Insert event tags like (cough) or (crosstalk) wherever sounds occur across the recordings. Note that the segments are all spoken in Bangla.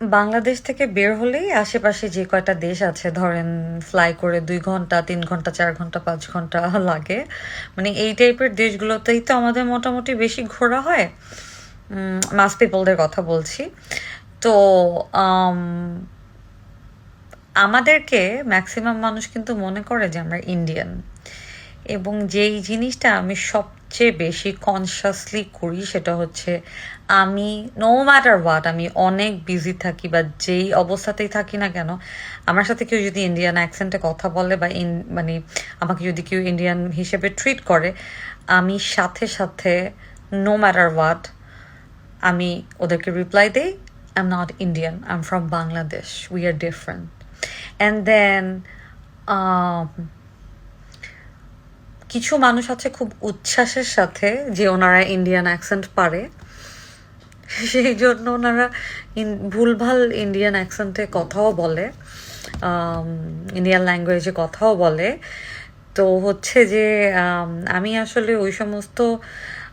বাংলাদেশ থেকে বের হলেই আশেপাশে যে কয়টা দেশ আছে, ধরেন ফ্লাই করে দুই ঘণ্টা, তিন ঘণ্টা, চার ঘণ্টা, পাঁচ ঘণ্টা লাগে মানে এই টাইপের দেশগুলোতেই তো আমাদের মোটামুটি বেশি ঘোরা হয়। মাস পিপলদের কথা বলছি। তো আমাদেরকে ম্যাক্সিমাম মানুষ কিন্তু মনে করে যে আমরা ইন্ডিয়ান এবং যেই জিনিসটা আমি সবচেয়ে বেশি কনসিয়াসলি করি সেটা হচ্ছে আমি নো ম্যাটার হোয়াট আমি অনেক বিজি থাকি বা যেই অবস্থাতেই থাকি না কেন, আমার সাথে কেউ যদি ইন্ডিয়ান অ্যাকসেন্টে কথা বলে বা ইন মানে আমাকে যদি কেউ ইন্ডিয়ান হিসেবে ট্রিট করে, আমি সাথে সাথে নো ম্যাটার হোয়াট আমি ওদেরকে রিপ্লাই দিই I am not Indian I am from Bangladesh we are different and then কিছু মানুষ আছে খুব উচ্ছ্বাসের সাথে যে ওনারা ইন্ডিয়ান অ্যাকসেন্ট পারে। সেই জন্য ওনারা ভুলভাল ইন্ডিয়ান অ্যাকসেন্টে কথাও বলে ইন্ডিয়ান ল্যাঙ্গুয়েজে কথাও বলে। তো হচ্ছে যে, আমি আসলে ওই সমস্ত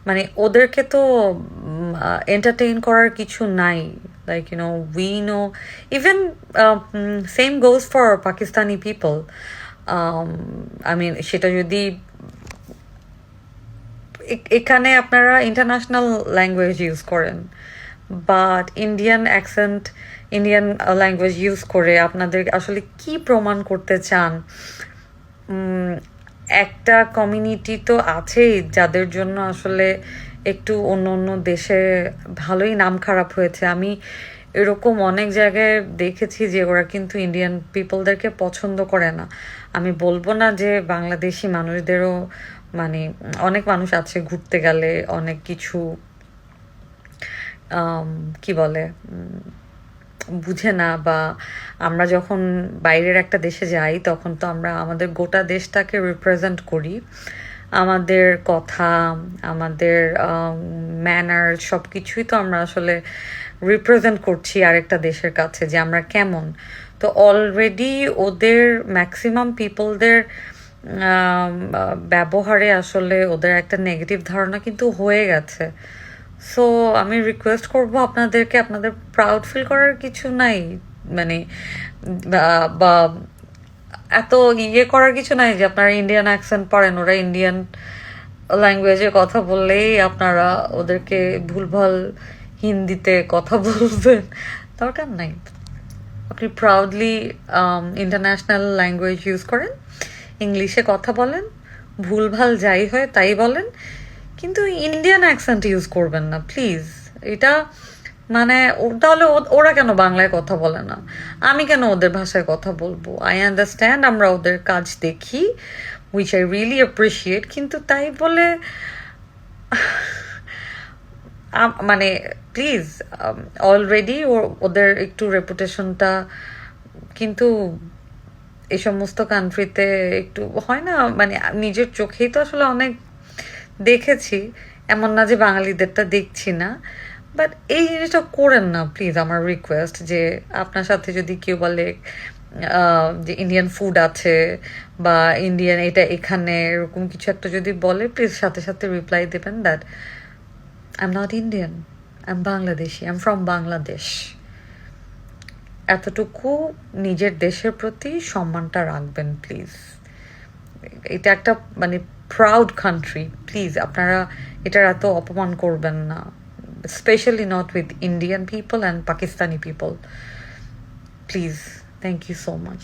মানে ওদেরকে তো এন্টারটেইন করার কিছু নাই। Like you know we know even same goes for Pakistani people I mean সেটা যদি এখানে আপনারা ইন্টারন্যাশনাল ল্যাঙ্গুয়েজ ইউজ করেন but Indian accent Indian language use করে আপনাদের আসলে কি প্রমাণ করতে চান একটা কমিউনিটি তো আছেই যাদের জন্য আসলে একটু অন্য অন্য দেশে ভালোই নাম খারাপ হয়েছে। আমি এরকম অনেক জায়গায় দেখেছি যে ওরা কিন্তু ইন্ডিয়ান পিপলদেরকে পছন্দ করে না। আমি বলব না যে বাংলাদেশি মানুষদেরও মানে অনেক মানুষ আছে ঘুরতে গেলে, অনেক কিছু কি বলে বুঝে না বা আমরা যখন বাইরের একটা দেশে যাই, তখন তো আমরা আমাদের গোটা দেশটাকে রিপ্রেজেন্ট করি। আমাদের কথা, আমাদের ম্যানার সব কিছুই তো আমরা আসলে রিপ্রেজেন্ট করছি আরেকটা দেশের কাছে যে আমরা কেমন। তো অলরেডি ওদের ম্যাক্সিমাম পিপলদের ব্যবহারে আসলে ওদের একটা নেগেটিভ ধারণা কিন্তু হয়ে গেছে। সো আমি রিকোয়েস্ট করব আপনাদেরকে, আপনাদের প্রাউড ফিল করার কিছু নাই মানে বা- এত ইয়ে করার কিছু নাই যে আপনারা ইন্ডিয়ান অ্যাকসেন্ট পড়েন, ওরা ইন্ডিয়ান ল্যাঙ্গুয়েজে কথা বললেই আপনারা ওদেরকে ভুলভাল হিন্দিতে কথা (laughs) বলবেন। দরকার নাই। আপনি প্রাউডলি ইন্টারন্যাশনাল ল্যাঙ্গুয়েজ ইউজ করেন। ইংলিশে কথা বলেন, ভুলভাল যাই হয় তাই বলেন, কিন্তু ইন্ডিয়ান অ্যাকসেন্ট ইউজ করবেন না প্লিজ এটা মানে তাহলে ওরা কেন বাংলায় কথা বলে না? আমি কেন ওদের ভাষায় কথা বলব? আই আন্ডারস্ট্যান্ড আমরা ওদের কাজ দেখি উইচ আই রিয়েলি অ্যাপ্রিসিয়েট কিন্তু তাই বলে মানে প্লিজ অলরেডি ওদের একটু রেপুটেশনটা কিন্তু এই সমস্ত কান্ট্রিতে একটু হয় না মানে নিজের চোখেই তো আসলে অনেক দেখেছি। এমন না যে বাঙালিদেরটা দেখছি না। বাট এই জিনিসটা করেন না প্লিজ আমার রিকোয়েস্ট যে আপনার সাথে যদি কেউ বলে যে ইন্ডিয়ান ফুড আছে বা ইন্ডিয়ান এটা এখানে, এরকম কিছু একটা যদি বলে প্লিজ সাথে সাথে রিপ্লাই দেবেন that I am not Indian I am Bangladeshi I am from Bangladesh এতটুকু নিজের দেশের প্রতি সম্মানটা রাখবেন প্লিজ এটা একটা মানে প্রাউড কান্ট্রি প্লিজ আপনারা এটার এত অপমান করবেন না specially not with Indian people and Pakistani people please thank you so much